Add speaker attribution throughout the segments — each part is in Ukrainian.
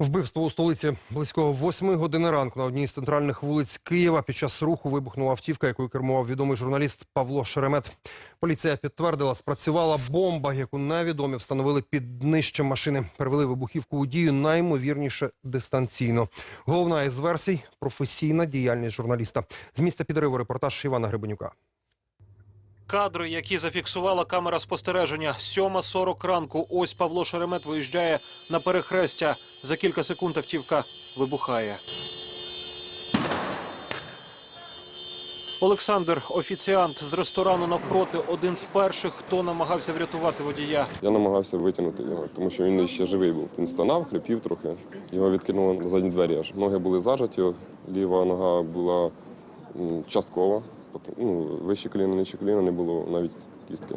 Speaker 1: Вбивство у столиці близько восьми години ранку на одній з центральних вулиць Києва під час руху вибухнула автівка, якою кермував відомий журналіст Павло Шеремет. Поліція підтвердила, спрацювала бомба, яку невідомі встановили під днищем машини. Перевели вибухівку у дію наймовірніше дистанційно. Головна із версій професійна діяльність журналіста. З місця підриву репортаж Івана Гребенюка.
Speaker 2: Кадри, які зафіксувала камера спостереження. 7.40 ранку. Ось Павло Шеремет виїжджає на перехрестя. За кілька секунд автівка вибухає. Олександр, офіціант з ресторану навпроти, один з перших, хто намагався врятувати водія.
Speaker 3: Я намагався витягнути його, тому що він ще живий був. Він стонав, хрипів трохи. Його відкинуло на задні двері. Аж ноги були зажаті, ліва нога була часткова. Ну, вище коліна, нижче коліна не було навіть кістки.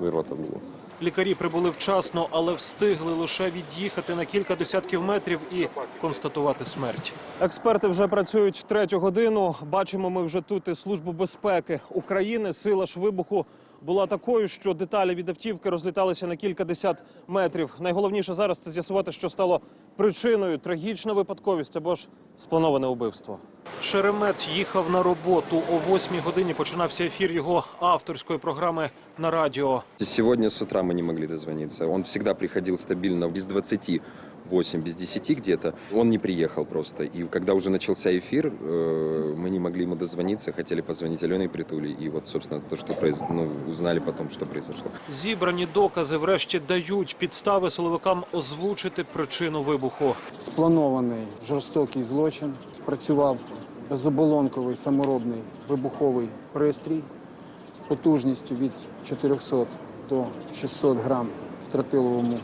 Speaker 3: Вирвата було.
Speaker 2: Лікарі прибули вчасно, але встигли лише від'їхати на кілька десятків метрів і констатувати смерть. Експерти вже працюють третю годину. Бачимо, ми вже тут і службу безпеки України. Сила ж вибуху була такою, що деталі від автівки розліталися на кілька десят метрів. Найголовніше зараз це з'ясувати, що стало причиною трагічна випадковість або ж сплановане убивство. Шеремет їхав на роботу. О восьмій годині починався ефір його авторської програми на радіо.
Speaker 4: Сегодня с утра мы не могли дозвониться. Он всегда приходил стабильно без 28, без 10 где-то. Он не приехал просто. И когда уже начался эфир, э, мы не могли ему дозвониться, хотели позвонить Алене Притули. И вот, собственно, то, что произ... ну, узнали потом, что произошло.
Speaker 2: Зібрані докази врешті дають підстави силовикам озвучити причину вибуху.
Speaker 5: Спланований жорстокий злочин. Спрацював безоболонковий саморобний вибуховий пристрій потужністю від 400 до 600 грам в тротиловому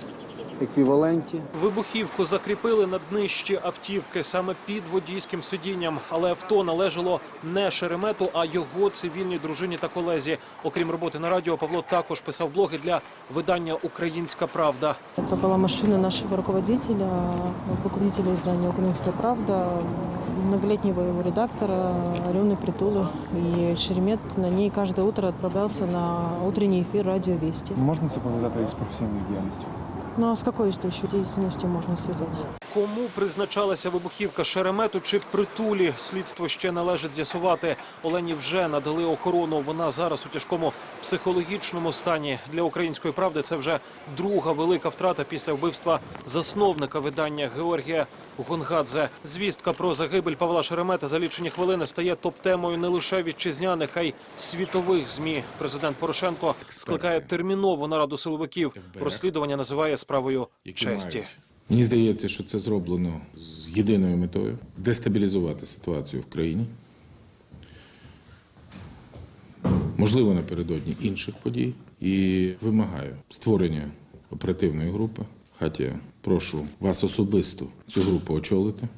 Speaker 5: еквіваленті.
Speaker 2: Вибухівку закріпили на днищі автівки саме під водійським сидінням, але авто належало не Шеремету, а його цивільній дружині та колезі. Окрім роботи на радіо, Павло також писав блоги для видання Українська Правда.
Speaker 6: Это была машина нашего руководителя, руководителя издания «Украинская правда», многолетнего его редактора Алены Притулы. И Шеремет на ней каждое утро отправлялся на утренний эфир «Радио Вести».
Speaker 7: Можна це пов'язати із професійною діяльністю?
Speaker 6: Ну а с какой это еще деятельностью можно связать?
Speaker 2: Кому призначалася вибухівка Шеремету чи притулі? Слідство ще належить з'ясувати. Олені вже надали охорону. Вона зараз у тяжкому психологічному стані. Для української правди це вже друга велика втрата після вбивства засновника видання Георгія Гонгадзе. Звістка про загибель Павла Шеремета за лічені хвилини стає топ-темою не лише вітчизняних, а й світових змі. Президент Порошенко скликає термінову нараду силовиків. Розслідування називає справою честі.
Speaker 8: Мені здається, що це зроблено з єдиною метою дестабілізувати ситуацію в країні. Можливо, напередодні інших подій. І вимагаю створення оперативної групи. Хаті прошу вас особисто цю групу очолити.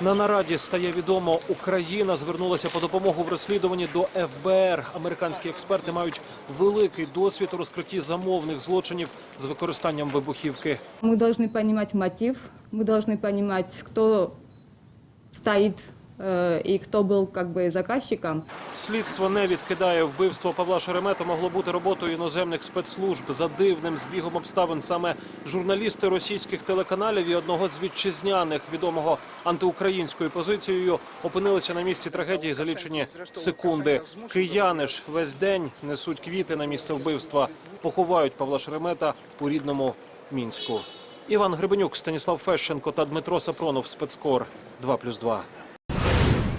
Speaker 2: На нараді стає відомо, Україна звернулася по допомогу в розслідуванні до ФБР. Американські експерти мають великий досвід у розкритті замовних злочинів з використанням вибухівки.
Speaker 9: Мы должны понимать мотив, мы должны понимать, кто стоит э, и кто был как бы заказчиком.
Speaker 2: Слідство не відкидає вбивство Павла Шеремета могло бути роботою іноземних спецслужб за дивним збігом обставин. Саме журналісти російських телеканалів і одного з вітчизняних відомого антиукраїнською позицією опинилися на місці трагедії за лічені секунди. Кияни ж весь день несуть квіти на місце вбивства, поховають Павла Шеремета у рідному мінську. Іван Гребенюк, Станіслав Фещенко та Дмитро Сапронов. Спецкор 2+,2.